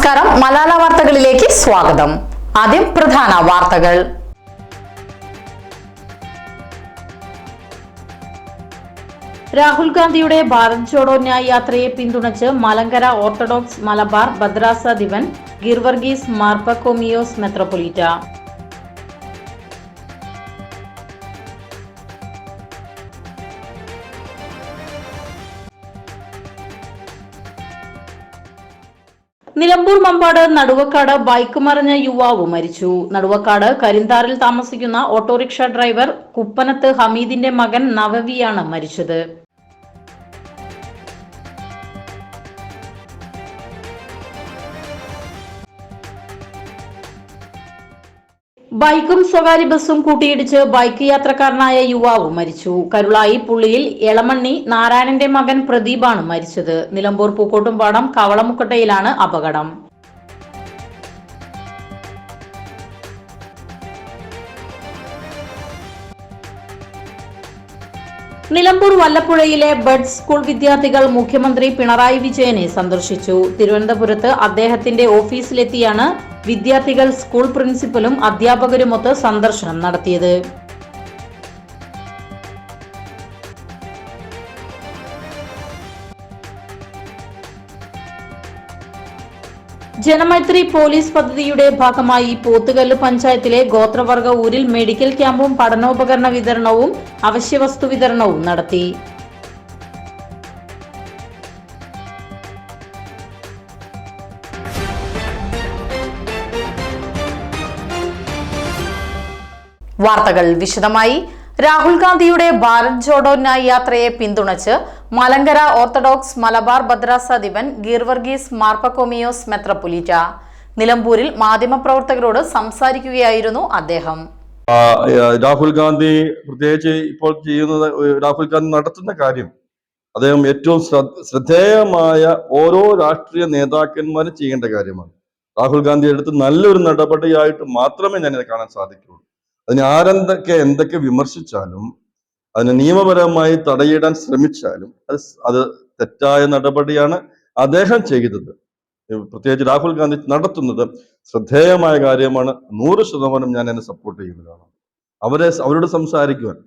നമസ്കാരം. മലാല വാർത്തകളിലേക്ക് സ്വാഗതം. ആദ്യം പ്രധാന വാർത്തകൾ. രാഹുൽ ഗാന്ധിയുടെ ഭാരത് ജോഡോ ന്യായ യാത്രയെ പിന്തുണച്ച് മലങ്കര ഓർത്തഡോക്സ് മലബാർ ഭദ്രാസ ദിവൻ ഗിർവർഗീസ് മാർപ്പക്കോമിയോസ് മെത്രോപൊലീറ്റ നിലമ്പൂർ മമ്പാട് നടുവക്കാട് ബൈക്ക് മറിഞ്ഞ യുവാവ് മരിച്ചു. നടുവക്കാട് കരിന്താറിൽ താമസിക്കുന്ന ഓട്ടോറിക്ഷ ഡ്രൈവർ കുപ്പനത്ത് ഹമീദിന്റെ മകൻ നവവിയാണ് മരിച്ചത്. ബൈക്കും സ്വകാര്യ ബസ്സും കൂട്ടിയിടിച്ച് ബൈക്ക് യാത്രക്കാരനായ യുവാവ് മരിച്ചു. കരുളായി പുള്ളിയിൽ എളമണ്ണി നാരായണന്റെ മകൻ പ്രദീപാണ് മരിച്ചത്. നിലമ്പൂർ പൂക്കോട്ടുംപാടം കവളമുക്കട്ടയിലാണ് അപകടം. നിലമ്പൂർ വല്ലപ്പുഴയിലെ ബഡ് സ്കൂൾ വിദ്യാർത്ഥികൾ മുഖ്യമന്ത്രി പിണറായി വിജയനെ സന്ദർശിച്ചു. തിരുവനന്തപുരത്ത് അദ്ദേഹത്തിന്റെ ഓഫീസിലെത്തിയാണ് വിദ്യാർത്ഥികൾ സ്കൂൾ പ്രിൻസിപ്പലും അധ്യാപകരുമൊത്ത് സന്ദർശനം നടത്തിയത്. ജനമൈത്രി പോലീസ് പദ്ധതിയുടെ ഭാഗമായി പോത്തുകല്ല് പഞ്ചായത്തിലെ ഗോത്രവർഗ ഊരിൽ മെഡിക്കൽ ക്യാമ്പും പഠനോപകരണ വിതരണവും അവശ്യവസ്തു വിതരണവും നടത്തി. വാർത്തകൾ വിശദമായി. രാഹുൽ ഗാന്ധിയുടെ ഭാരത് ജോഡോ യാത്രയെ പിന്തുണച്ച് മലങ്കര ഓർത്തഡോക്സ് മലബാർ ഭദ്രാസ ദിപൻ ഗീർവർഗീസ് മാർപ്പക്കോമിയോസ് മെത്രപുലിറ്റ. നിലമ്പൂരിൽ മാധ്യമപ്രവർത്തകരോട് സംസാരിക്കുകയായിരുന്നു അദ്ദേഹം. രാഹുൽ ഗാന്ധി പ്രത്യേകിച്ച് ഇപ്പോൾ ചെയ്യുന്നത് രാഹുൽ ഗാന്ധി നടത്തുന്ന കാര്യം അദ്ദേഹം ഏറ്റവും ശ്രദ്ധേയമായ ഓരോ രാഷ്ട്രീയ നേതാക്കന്മാരും ചെയ്യേണ്ട കാര്യമാണ്. രാഹുൽ ഗാന്ധി എടുത്ത് നല്ലൊരു നടപടിയായിട്ട് മാത്രമേ ഞാനിത് കാണാൻ സാധിക്കുള്ളൂ. അതിന് ആരെന്തൊക്കെ എന്തൊക്കെ വിമർശിച്ചാലും അതിന് നിയമപരമായി തടയിടാൻ ശ്രമിച്ചാലും അത് അത് തെറ്റായ നടപടിയാണ് അദ്ദേഹം ചെയ്തത്. പ്രത്യേകിച്ച് രാഹുൽ ഗാന്ധി നടത്തുന്നത് ശ്രദ്ധേയമായ കാര്യമാണ്. നൂറ് ശതമാനം ഞാൻ എന്നെ സപ്പോർട്ട് ചെയ്യുന്നതാണ്. അവരെ അവരോട് സംസാരിക്കുവാൻ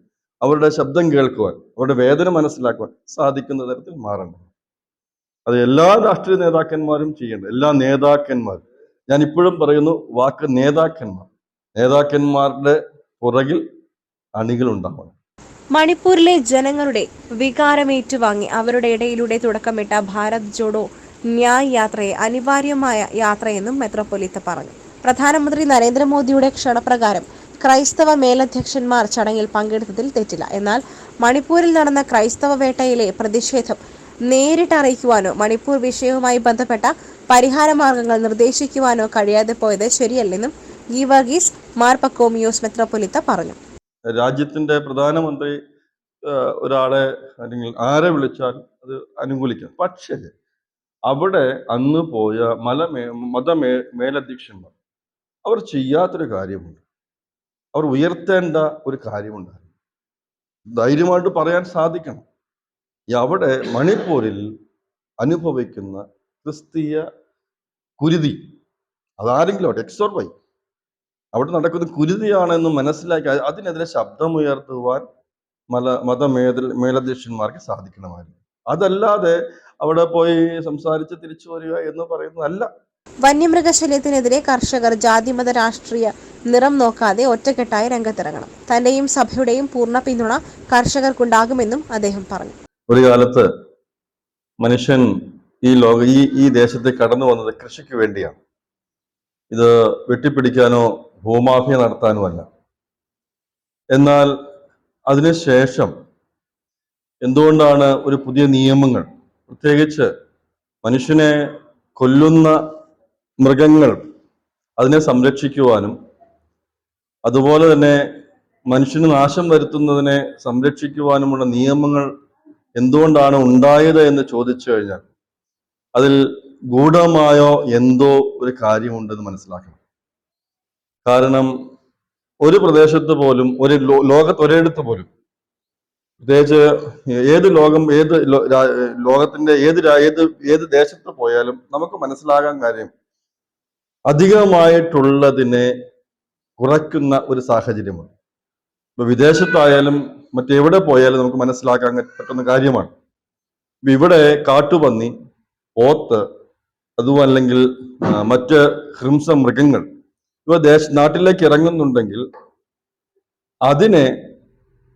അവരുടെ ശബ്ദം കേൾക്കുവാൻ അവരുടെ വേദന മനസ്സിലാക്കുവാൻ സാധിക്കുന്ന തരത്തിൽ മാറണം. അത് എല്ലാ രാഷ്ട്രീയ നേതാക്കന്മാരും ചെയ്യേണ്ടത് എല്ലാ നേതാക്കന്മാരും. ഞാൻ ഇപ്പോഴും പറയുന്നു വാക്ക് നേതാക്കന്മാർ. നേതാക്കന്മാരുടെ പുറകിൽ അണികൾ ഉണ്ടാവണം. മണിപ്പൂരിലെ ജനങ്ങളുടെ വികാരമേറ്റുവാങ്ങി അവരുടെ ഇടയിലൂടെ തുടക്കമിട്ട ഭാരത് ജോഡോ ന്യായ് യാത്രയെ അനിവാര്യമായ യാത്രയെന്നും മെത്രോപൊലീത്ത പറഞ്ഞു. പ്രധാനമന്ത്രി നരേന്ദ്രമോദിയുടെ ക്ഷണപ്രകാരം ക്രൈസ്തവ മേലധ്യക്ഷന്മാർ ചടങ്ങിൽ പങ്കെടുത്തതിൽ തെറ്റില്ല. എന്നാൽ മണിപ്പൂരിൽ നടന്ന ക്രൈസ്തവ വേട്ടയിലെ പ്രതിഷേധം നേരിട്ട് അറിയിക്കുവാനോ മണിപ്പൂർ വിഷയവുമായി ബന്ധപ്പെട്ട പരിഹാര മാർഗങ്ങൾ നിർദ്ദേശിക്കുവാനോ കഴിയാതെ പോയത് ശരിയല്ലെന്നും ഗീവർഗീസ് മാർപ്പക്കോമിയോസ് മെത്രോപൊലിത്ത പറഞ്ഞു. രാജ്യത്തിന്റെ പ്രധാനമന്ത്രി ഒരാളെ അല്ലെങ്കിൽ ആരെ വിളിച്ചാൽ അത് അനുകൂലിക്കാം. പക്ഷേ അവിടെ അന്ന് പോയ മല മേ മതമേ മേലധ്യക്ഷന്മാർ അവർ ചെയ്യാത്തൊരു കാര്യമുണ്ട്. അവർ ഉയർത്തേണ്ട ഒരു കാര്യമുണ്ടായിരുന്നു. ധൈര്യമായിട്ട് പറയാൻ സാധിക്കണം. അവിടെ മണിപ്പൂരിൽ അനുഭവിക്കുന്ന ക്രിസ്തീയ കുരുതി അതാരെങ്കിലും ആവട്ടെ എക്സ് ഓർ വൈ അവിടെ നടക്കുന്ന കുരുതിയാണെന്ന് മനസ്സിലാക്കി അത് അതിനെതിരെ ശബ്ദമുയർത്തുവാൻ മല മതമേത മേലധ്യക്ഷന്മാർക്ക് സാധിക്കണമായിരുന്നു. അതല്ലാതെ അവിടെ പോയി സംസാരിച്ച് തിരിച്ചു വരിക എന്ന് പറയുന്നതല്ല. വന്യമൃഗശല്യത്തിനെതിരെ കർഷകർ ജാതിമത രാഷ്ട്രീയ നിറം നോക്കാതെ ഒറ്റക്കെട്ടായി രംഗത്തിറങ്ങണം. തന്റെയും സഭയുടെയും പൂർണ പിന്തുണ കർഷകർക്കുണ്ടാകുമെന്നും അദ്ദേഹം പറഞ്ഞു. ഒരു കാലത്ത് മനുഷ്യൻ ഈ ലോക ഈ ഈ ദേശത്ത് കടന്നു വന്നത് കൃഷിക്ക് വേണ്ടിയാണ്. ഇത് വെട്ടിപ്പിടിക്കാനോ ഭൂമാഫിയ നടത്താനുമല്ല. എന്നാൽ അതിനുശേഷം എന്തുകൊണ്ടാണ് ഒരു പുതിയ നിയമങ്ങൾ പ്രത്യേകിച്ച് മനുഷ്യനെ കൊല്ലുന്ന മൃഗങ്ങൾ അതിനെ സംരക്ഷിക്കുവാനും അതുപോലെ തന്നെ മനുഷ്യന് നാശം വരുത്തുന്നതിനെ സംരക്ഷിക്കുവാനുമുള്ള നിയമങ്ങൾ എന്തുകൊണ്ടാണ് ഉണ്ടായത് എന്ന് ചോദിച്ചു കഴിഞ്ഞാൽ അതിൽ ഗൂഢമായോ എന്തോ ഒരു കാര്യമുണ്ടെന്ന് മനസ്സിലാക്കണം. കാരണം ഒരു പ്രദേശത്ത് പോലും ഒരു ലോകത്ത് ഒരിടത്ത് പോലും പ്രത്യേകിച്ച് ഏത് ലോകം ഏത് ലോകത്തിന്റെ ഏത് ഏത് ഏത് ദേശത്ത് പോയാലും നമുക്ക് മനസ്സിലാകാൻ കാര്യം അധികമായിട്ടുള്ളതിനെ കുറയ്ക്കുന്ന ഒരു സാഹചര്യമാണ്. ഇപ്പൊ വിദേശത്തായാലും മറ്റെവിടെ പോയാലും നമുക്ക് മനസ്സിലാക്കാൻ പറ്റുന്ന കാര്യമാണ്. ഇവിടെ കാട്ടുപന്നി പോത്ത് അതും അല്ലെങ്കിൽ ആ, മറ്റ് ഹിംസ മൃഗങ്ങൾ ഇവ ദേശ നാട്ടിലേക്ക് ഇറങ്ങുന്നുണ്ടെങ്കിൽ അതിനെ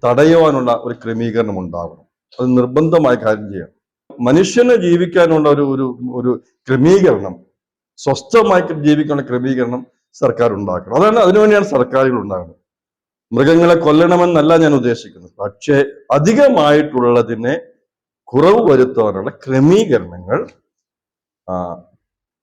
തടയുവാനുള്ള ഒരു ക്രമീകരണം ഉണ്ടാവണം അത് നിർബന്ധമായ കാര്യം ചെയ്യണം. മനുഷ്യന് ജീവിക്കാനുള്ള ഒരു ഒരു ഒരു ക്രമീകരണം സ്വസ്ഥമായി ജീവിക്കാനുള്ള ക്രമീകരണം സർക്കാർ ഉണ്ടാക്കണം അതാണ് അതിനുവേണ്ടിയാണ് സർക്കാരുകൾ ഉണ്ടാകുന്നത്. മൃഗങ്ങളെ കൊല്ലണമെന്നല്ല ഞാൻ ഉദ്ദേശിക്കുന്നത്. പക്ഷേ അധികമായിട്ടുള്ളതിനെ കുറവ് വരുത്തുവാനുള്ള ക്രമീകരണങ്ങൾ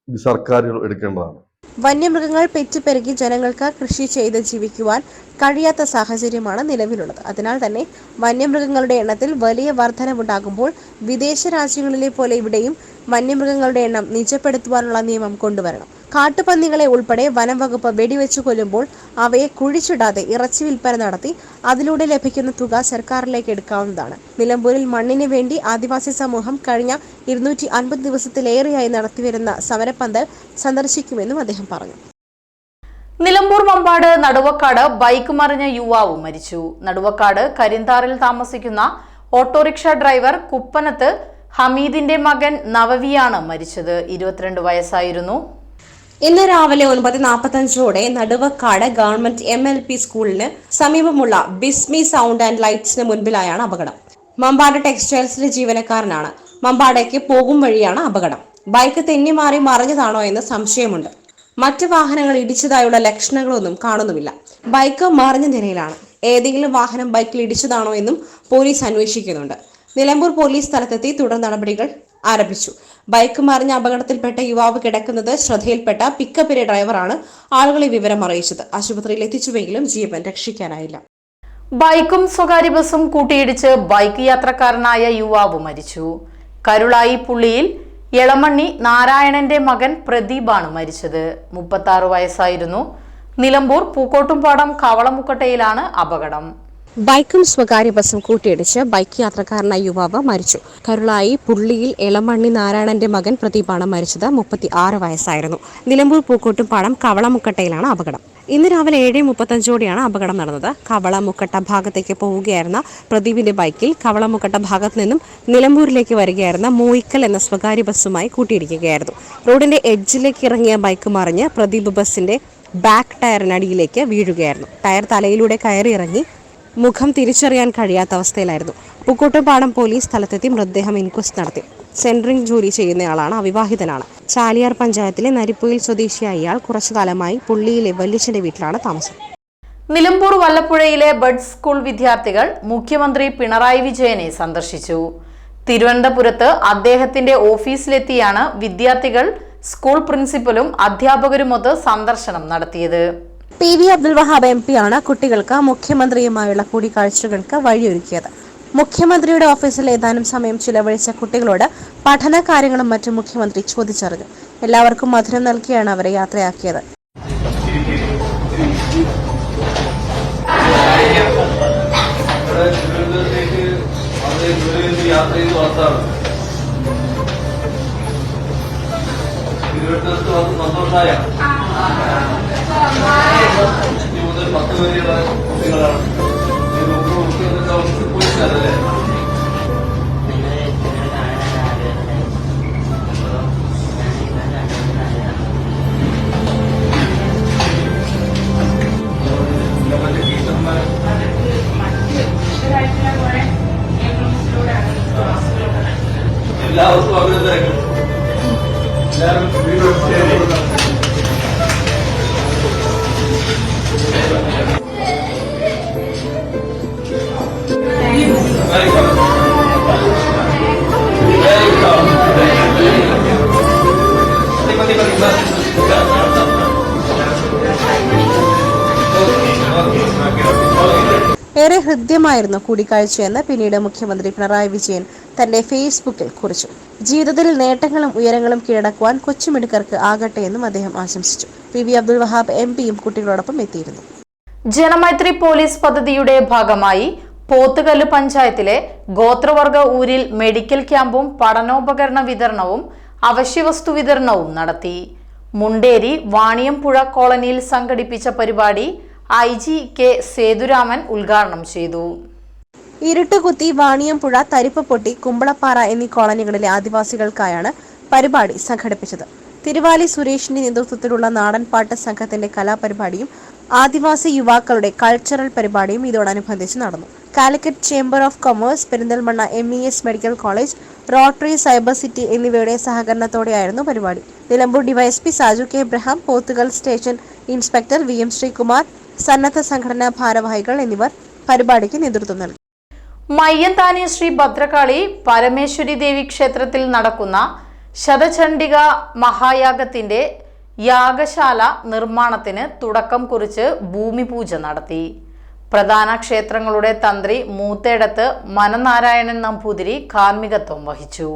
സർക്കാരുകൾ എടുക്കേണ്ടതാണ്. വന്യമൃഗങ്ങൾ പെറ്റുപെരുകി ജനങ്ങൾക്ക് കൃഷി ചെയ്ത് ജീവിക്കുവാൻ കഴിയാത്ത സാഹചര്യമാണ് നിലവിലുള്ളത്. അതിനാൽ തന്നെ വന്യമൃഗങ്ങളുടെ എണ്ണത്തിൽ വലിയ വർധനവുണ്ടാകുമ്പോൾ വിദേശ രാജ്യങ്ങളിലെ പോലെ ഇവിടെയും വന്യമൃഗങ്ങളുടെ എണ്ണം നിജപ്പെടുത്തുവാനുള്ള നിയമം കൊണ്ടുവരണം. കാട്ടുപന്നികളെ ഉൾപ്പെടെ വനം വകുപ്പ് വെടിവെച്ചു കൊല്ലുമ്പോൾ അവയെ കുഴിച്ചിടാതെ ഇറച്ചി വിൽപ്പന നടത്തി അതിലൂടെ ലഭിക്കുന്ന തുക സർക്കാരിലേക്ക് എടുക്കാവുന്നതാണ്. നിലമ്പൂരിൽ മണ്ണിന് വേണ്ടി ആദിവാസി സമൂഹം കഴിഞ്ഞ ഇരുന്നൂറ്റി അൻപത് ദിവസത്തിലേറെയായി നടത്തിവരുന്ന സമരപ്പന്തൽ സന്ദർശിക്കുമെന്നും അദ്ദേഹം പറഞ്ഞു. നിലമ്പൂർ മമ്പാട് നടുവക്കാട് ബൈക്ക് മറിഞ്ഞ യുവാവ് മരിച്ചു. നടുവക്കാട് കരിന്താറിൽ താമസിക്കുന്ന ഓട്ടോറിക്ഷ ഡ്രൈവർ കുപ്പനത്ത് ഹമീദിന്റെ മകൻ നവവിയാണ് മരിച്ചത്. ഇരുപത്തിരണ്ട് വയസ്സായിരുന്നു. ഇന്ന് രാവിലെ ഒൻപത് നാൽപ്പത്തഞ്ചോടെ Naduvakkad government M L P സ്കൂളിന് സമീപമുള്ള ബിസ്മി സൗണ്ട് ആൻഡ് ലൈറ്റ്സിന് മുൻപിലായാണ് അപകടം. മമ്പാട് ടെക്സ്റ്റൈൽസിലെ ജീവനക്കാരനാണ്. മമ്പാടേക്ക് പോകും വഴിയാണ് അപകടം. ബൈക്ക് തെന്നിമാറി മറിഞ്ഞതാണോ എന്ന് സംശയമുണ്ട്. മറ്റ് വാഹനങ്ങൾ ഇടിച്ചതായുള്ള ലക്ഷണങ്ങളൊന്നും കാണുന്നുമില്ല. ബൈക്ക് മറിഞ്ഞ നിലയിലാണ്. ഏതെങ്കിലും വാഹനം ബൈക്കിൽ ഇടിച്ചതാണോ എന്നും പോലീസ് അന്വേഷിക്കുന്നുണ്ട്. നിലമ്പൂർ പോലീസ് സ്ഥലത്തെത്തി തുടർ നടപടികൾ ആരംഭിച്ചു. ബൈക്ക് മറിഞ്ഞ അപകടത്തിൽപ്പെട്ട യുവാവ് കിടക്കുന്നത് ശ്രദ്ധയിൽപ്പെട്ട പിക്കപ്പിലെ ഡ്രൈവറാണ്. ആളുകളെ വിവരം അറിയിച്ചത്. ആശുപത്രിയിൽ എത്തിച്ചുവെങ്കിലും ജീവൻ രക്ഷിക്കാനായില്ല. ബൈക്കും സ്വകാര്യ ബസും കൂട്ടിയിടിച്ച് ബൈക്ക് യാത്രക്കാരനായ യുവാവ് മരിച്ചു. കരുളായി പുള്ളിയിൽ എളമണ്ണി നാരായണന്റെ മകൻ പ്രദീപാണ് മരിച്ചത്. മുപ്പത്തി വയസ്സായിരുന്നു. നിലമ്പൂർ പൂക്കോട്ടുംപാടം കവളമുക്കട്ടയിലാണ് അപകടം. ബൈക്കും സ്വകാര്യ ബസും കൂട്ടിയിടിച്ച് ബൈക്ക് യാത്രക്കാരനായ യുവാവ് മരിച്ചു. കരുളായി പുള്ളിയിൽ എളമണ്ണി നാരായണന്റെ മകൻ പ്രദീപാണ് മരിച്ചത്. മുപ്പത്തി ആറ് വയസ്സായിരുന്നു. നിലമ്പൂർ പൂക്കോട്ടും പൂക്കോട്ടുംപാടം കവളമുക്കട്ടയിലാണ് അപകടം. ഇന്ന് രാവിലെ ഏഴ് മുപ്പത്തഞ്ചോടെയാണ് അപകടം നടന്നത്. കവളമുക്കട്ട ഭാഗത്തേക്ക് പോവുകയായിരുന്ന പ്രദീപിന്റെ ബൈക്കിൽ കവളമുക്കട്ട ഭാഗത്ത് നിന്നും നിലമ്പൂരിലേക്ക് വരികയായിരുന്ന മോയിക്കൽ എന്ന സ്വകാര്യ ബസ്സുമായി കൂട്ടിയിടിക്കുകയായിരുന്നു. റോഡിന്റെ എഡ്ജിലേക്ക് ഇറങ്ങിയ ബൈക്ക് മറിഞ്ഞ് പ്രദീപ് ബസിന്റെ ബാക്ക് ടയറിനടിയിലേക്ക് വീഴുകയായിരുന്നു. ടയർ തലയിലൂടെ കയറി ഇറങ്ങി മുഖം തിരിച്ചറിയാൻ കഴിയാത്ത അവസ്ഥയിലായിരുന്നു. പൂക്കോട്ടുപാടം പോലീസ് സ്ഥലത്തെത്തി മൃതദേഹം ഇൻക്വസ്റ്റ് നടത്തി. സെൻട്രിംഗ് ജോലി ചെയ്യുന്നയാളാണ് അവിവാഹിതനാണ്. ചാലിയാർ പഞ്ചായത്തിലെ നരിപ്പുയിൽ സ്വദേശിയായ ഇയാൾ കുറച്ചു കാലമായി പുള്ളിയിലെ വല്യച്ഛന്റെ വീട്ടിലാണ് താമസം. നിലമ്പൂർ വല്ലപ്പുഴയിലെ ബഡ് സ്കൂൾ വിദ്യാർത്ഥികൾ മുഖ്യമന്ത്രി പിണറായി വിജയനെ സന്ദർശിച്ചു. തിരുവനന്തപുരത്ത് അദ്ദേഹത്തിന്റെ ഓഫീസിലെത്തിയാണ് വിദ്യാർത്ഥികൾ സ്കൂൾ പ്രിൻസിപ്പലും അധ്യാപകരുമൊത്ത് സന്ദർശനം നടത്തിയത്. P V Abdul Wahab M പിയാണ് കുട്ടികൾക്ക് മുഖ്യമന്ത്രിയുമായുള്ള കൂടിക്കാഴ്ചകൾക്ക് വഴിയൊരുക്കിയത്. മുഖ്യമന്ത്രിയുടെ ഓഫീസിൽ ഏതാനും സമയം ചിലവഴിച്ച കുട്ടികളോട് പഠന കാര്യങ്ങളും മറ്റും മുഖ്യമന്ത്രി ചോദിച്ചറിഞ്ഞു. എല്ലാവർക്കും മധുരം നൽകിയാണ് അവരെ യാത്രയാക്കിയത്. തിരുവനന്തപുരത്ത് വന്ന് സന്തോഷമായ മുതൽ പത്ത് വരെയുള്ള കുട്ടികളാണ് ഈ മുമ്പ് ഏറെ ഹൃദ്യമായിരുന്നു കൂടിക്കാഴ്ചയെന്ന് പിന്നീട് മുഖ്യമന്ത്രി പിണറായി വിജയൻ തന്റെ ഫേസ്ബുക്കിൽ കുറിച്ചു. ജീവിതത്തിൽ നേട്ടങ്ങളും ഉയരങ്ങളും കീഴടക്കുവാൻ കൊച്ചുമിടുക്കർക്ക് ആകട്ടെ എന്നും അദ്ദേഹം ആശംസിച്ചു. P V Abdul Wahab M പിയും കുട്ടികളോടൊപ്പം എത്തിയിരുന്നു. ജനമൈത്രി പോലീസ് പദ്ധതിയുടെ ഭാഗമായി പോത്തുകല്ല് പഞ്ചായത്തിലെ ഗോത്രവർഗ ഊരിൽ മെഡിക്കൽ ക്യാമ്പും പഠനോപകരണ വിതരണവും അവശ്യവസ്തു വിതരണവും നടത്തി. മുണ്ടേരി വാണിയംപുഴ കോളനിയിൽ സംഘടിപ്പിച്ച പരിപാടി ഐ ജി കെ സേതുരാമൻ ഉദ്ഘാടനം ചെയ്തു. ഇരുട്ടുകുത്തി വാണിയംപുഴ തരിപ്പപ്പൊട്ടി കുമ്പളപ്പാറ എന്നീ കോളനികളിലെ ആദിവാസികൾക്കായാണ് പരിപാടി സംഘടിപ്പിച്ചത്. തിരുവാലി സുരേഷിന്റെ നേതൃത്വത്തിലുള്ള നാടൻപാട്ട് സംഘത്തിന്റെ കലാപരിപാടിയും ആദിവാസി യുവാക്കളുടെ കൾച്ചറൽ പരിപാടിയും ഇതോടനുബന്ധിച്ച് നടന്നു. Calicut chamber of commerce Perinthalmanna M E S medical college Rotary cyber city എന്നിവയുടെ സഹകരണത്തോടെയായിരുന്നു പരിപാടി. Nilambur DYSP Saju K Abraham Pothukal station inspector V M Sreekumar സന്നദ്ധ സംഘടനാ ഭാരവാഹികൾ എന്നിവർ പരിപാടിക്ക് നേതൃത്വം നൽകി. മയ്യന്താനി ശ്രീ ഭദ്രകാളി പരമേശ്വരി ദേവി ക്ഷേത്രത്തിൽ നടക്കുന്ന ശതചണ്ഡിക മഹായാഗത്തിന്റെ യാഗശാല നിർമ്മാണത്തിന് തുടക്കം കുറിച്ച് ഭൂമി പൂജ നടത്തി. പ്രധാന ക്ഷേത്രങ്ങളുടെ തന്ത്രി മൂത്തേടത്ത് മനനാരായണൻ നമ്പൂതിരി കാർമ്മികത്വം വഹിച്ചു.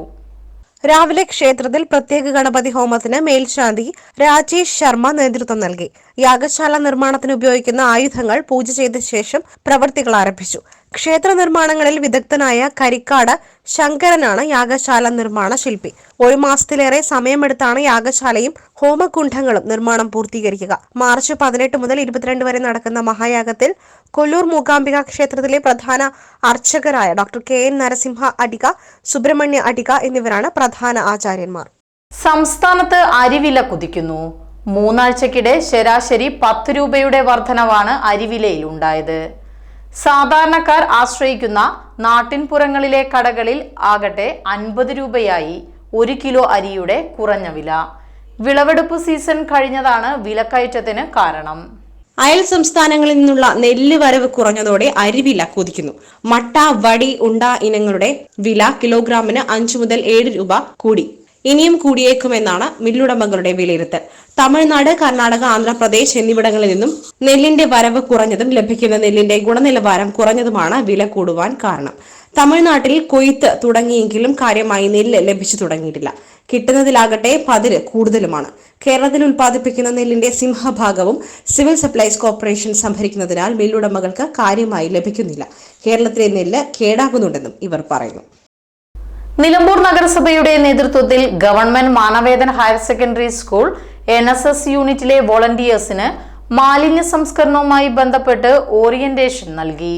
രാവിലെ ക്ഷേത്രത്തിൽ പ്രത്യേക ഗണപതി ഹോമത്തിന് മേൽശാന്തി രാജേഷ് ശർമ്മ നേതൃത്വം നൽകി. യാഗശാല നിർമ്മാണത്തിന് ഉപയോഗിക്കുന്ന ആയുധങ്ങൾ പൂജ ചെയ്ത ശേഷം പ്രവൃത്തികൾ ആരംഭിച്ചു. ക്ഷേത്ര നിർമ്മാണങ്ങളിൽ വിദഗ്ധനായ കരിക്കാട് ശങ്കരനാണ് യാഗശാല നിർമ്മാണ ശില്പി. ഒരു മാസത്തിലേറെ സമയമെടുത്താണ് യാഗശാലയും ഹോമകുണ്ഠങ്ങളും നിർമ്മാണം പൂർത്തീകരിക്കുക. മാർച്ച് പതിനെട്ട് മുതൽ ഇരുപത്തിരണ്ട് വരെ നടക്കുന്ന മഹായാഗത്തിൽ കൊല്ലൂർ മൂകാംബിക ക്ഷേത്രത്തിലെ പ്രധാന അർച്ചകരായ doctor K. N. Narasimha Adiga Subrahmanya Adiga എന്നിവരാണ് പ്രധാന ആചാര്യന്മാർ. സംസ്ഥാനത്ത് അരിവില കുതിക്കുന്നു. മൂന്നാഴ്ചക്കിടെ ശരാശരി പത്ത് രൂപയുടെ വർധനവാണ് അരിവിലയിൽ ഉണ്ടായത് സാധാരണക്കാർ ആശ്രയിക്കുന്ന നാട്ടിൻപുറങ്ങളിലെ കടകളിൽ ആകട്ടെ അൻപത് രൂപയായി ഒരു കിലോ അരിയുടെ കുറഞ്ഞ വില. വിളവെടുപ്പ് സീസൺ കഴിഞ്ഞതാണ് വിലക്കയറ്റത്തിന് കാരണം. അയൽ സംസ്ഥാനങ്ങളിൽ നിന്നുള്ള നെല്ല് വരവ് കുറഞ്ഞതോടെ അരിവില കുതിക്കുന്നു. മട്ട വടി ഉണ്ട ഇനങ്ങളുടെ വില കിലോഗ്രാമിന് അഞ്ചു മുതൽ ഏഴ് രൂപ കൂടി. ഇനിയും കൂടിയേക്കുമെന്നാണ് മില്ലുടമകളുടെ വിലയിരുത്തൽ. തമിഴ്നാട് കർണാടക ആന്ധ്രാപ്രദേശ് എന്നിവിടങ്ങളിൽ നിന്നും നെല്ലിന്റെ വരവ് കുറഞ്ഞതും ലഭിക്കുന്ന നെല്ലിന്റെ ഗുണനിലവാരം കുറഞ്ഞതുമാണ് വില കൂടുവാൻ കാരണം. തമിഴ്നാട്ടിൽ കൊയ്ത്ത് തുടങ്ങിയെങ്കിലും കാര്യമായി നെല്ല് ലഭിച്ചു തുടങ്ങിയിട്ടില്ല. കിട്ടുന്നതിലാകട്ടെ പതിര് കൂടുതലുമാണ്. കേരളത്തിൽ ഉൽപ്പാദിപ്പിക്കുന്ന നെല്ലിന്റെ സിംഹഭാഗവും സിവിൽ സപ്ലൈസ് കോർപ്പറേഷൻ സംഭരിക്കുന്നതിനാൽ മില്ലുടമകൾക്ക് കാര്യമായി ലഭിക്കുന്നില്ല. കേരളത്തിലെ നെല്ല് കേടാകുന്നുണ്ടെന്നും ഇവർ പറയുന്നു. നിലമ്പൂർ നഗരസഭയുടെ നേതൃത്വത്തിൽ government Manavedan higher secondary school N S S യൂണിറ്റിലെ വോളണ്ടിയേഴ്സിന് മാലിന്യ സംസ്കരണവുമായി ബന്ധപ്പെട്ട് ഓറിയന്റേഷൻ നൽകി.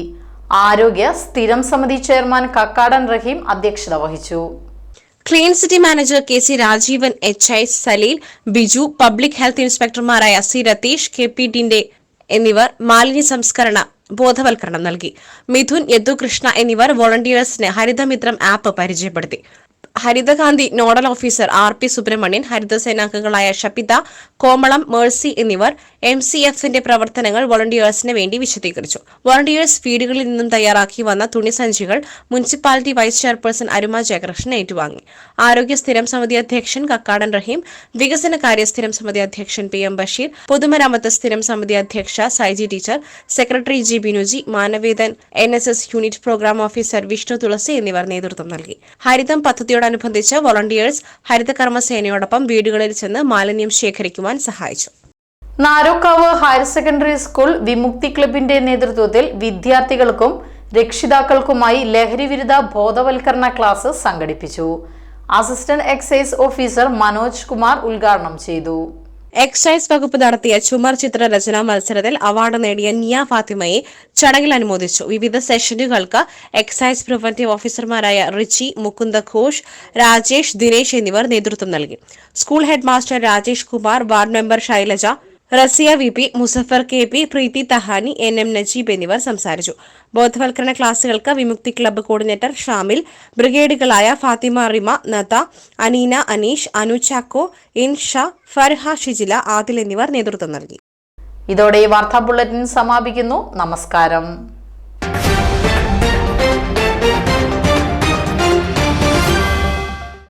ആരോഗ്യ സ്ഥിരം സമിതി ചെയർമാൻ കക്കാടൻ റഹീം അധ്യക്ഷത വഹിച്ചു. Clean city manager K C Rajeevan H I Saleel Biju public health ഇൻസ്പെക്ടർമാരായ C Ratheesh K P ഡിന്റെ എന്നിവർ മാലിന്യ സംസ്കരണ ബോധവൽക്കരണം നൽകി. മിഥുൻ യദുകൃഷ്ണ എന്നിവർ വോളണ്ടിയേഴ്സിന് ഹരിതമിത്രം ആപ്പ് പരിചയപ്പെടുത്തി. Harithakanthi nodal officer R P Subramanian ഹരിതസേനാംഗങ്ങളായ Shapitha Komalam Mercy എന്നിവർ എം സി എഫിന്റെ പ്രവർത്തനങ്ങൾ വോളണ്ടിയേഴ്സിന് വേണ്ടി വിശദീകരിച്ചു. വോളണ്ടിയേഴ്സ് വീടുകളിൽ നിന്നും തയ്യാറാക്കി വന്ന തുണിസഞ്ചികൾ മുനിസിപ്പാലിറ്റി വൈസ് ചെയർപേഴ്സൺ അരുമ ജയകൃഷ്ണൻ ഏറ്റുവാങ്ങി. ആരോഗ്യ സ്ഥിരം സമിതി അധ്യക്ഷൻ കക്കാടൻ റഹീം വികസന കാര്യ സ്ഥിരം സമിതി അധ്യക്ഷൻ പി എം ബഷീർ പൊതുമരാമത്ത് സ്ഥിരം സമിതി അധ്യക്ഷ Saiji teacher secretary G Binuji Manavedan N unit programme officer Vishnu Thulasi എന്നിവർ നേതൃത്വം നൽകി. ഹരിതം പദ്ധതിയോടനുബന്ധിച്ച് വോളണ്ടിയേഴ്സ് ഹരിതകർമ്മസേനയോടൊപ്പം വീടുകളിൽ ചെന്ന് മാലിന്യം ശേഖരിക്കുവാൻ സഹായിച്ചു. Narokkavu higher secondary school Vimukthi ക്ലബിന്റെ നേതൃത്വത്തിൽ വിദ്യാർത്ഥികൾക്കും രക്ഷിതാക്കൾക്കുമായി ലഹരിവിരുദ്ധ ബോധവൽക്കരണ ക്ലാസ് സംഘടിപ്പിച്ചു. Assistant excise officer Manoj Kumar ഉദ്ഘാടനം ചെയ്തു. എക്സൈസ് വകുപ്പ് നടത്തിയ ചുമർ ചിത്ര രചനാ മത്സരത്തിൽ അവാർഡ് നേടിയ നിയ ഫാത്തിമയെ ചടങ്ങിൽ അനുമോദിച്ചു. വിവിധ സെഷനുകൾക്ക് എക്സൈസ് പ്രിവന്റീവ് ഓഫീസർമാരായ റിച്ചി മുകുന്ദ ഘോഷ് രാജേഷ് ദിനേശ് എന്നിവർ നേതൃത്വം നൽകി. School head master Rajesh Kumar ward member Shailaja Raziya V P Muzaffar K P Preethi Tahani N M Najeeb എന്നിവർ സംസാരിച്ചു. ബോധവൽക്കരണ ക്ലാസുകൾക്ക് വിമുക്തി ക്ലബ്ബ് കോർഡിനേറ്റർ ഷാമിൽ ബ്രിഗേഡുകളായ ഫാത്തിമ റിമ നത അനീന അനീഷ് അനു ചാക്കോ ഇൻഷ ഫർഹ ഷിജില ആദിൽ എന്നിവർ നേതൃത്വം നൽകി. ഇതോടെ ഈ വാർത്താ ബുള്ളറ്റിൻ സമാപിക്കുന്നു. നമസ്കാരം.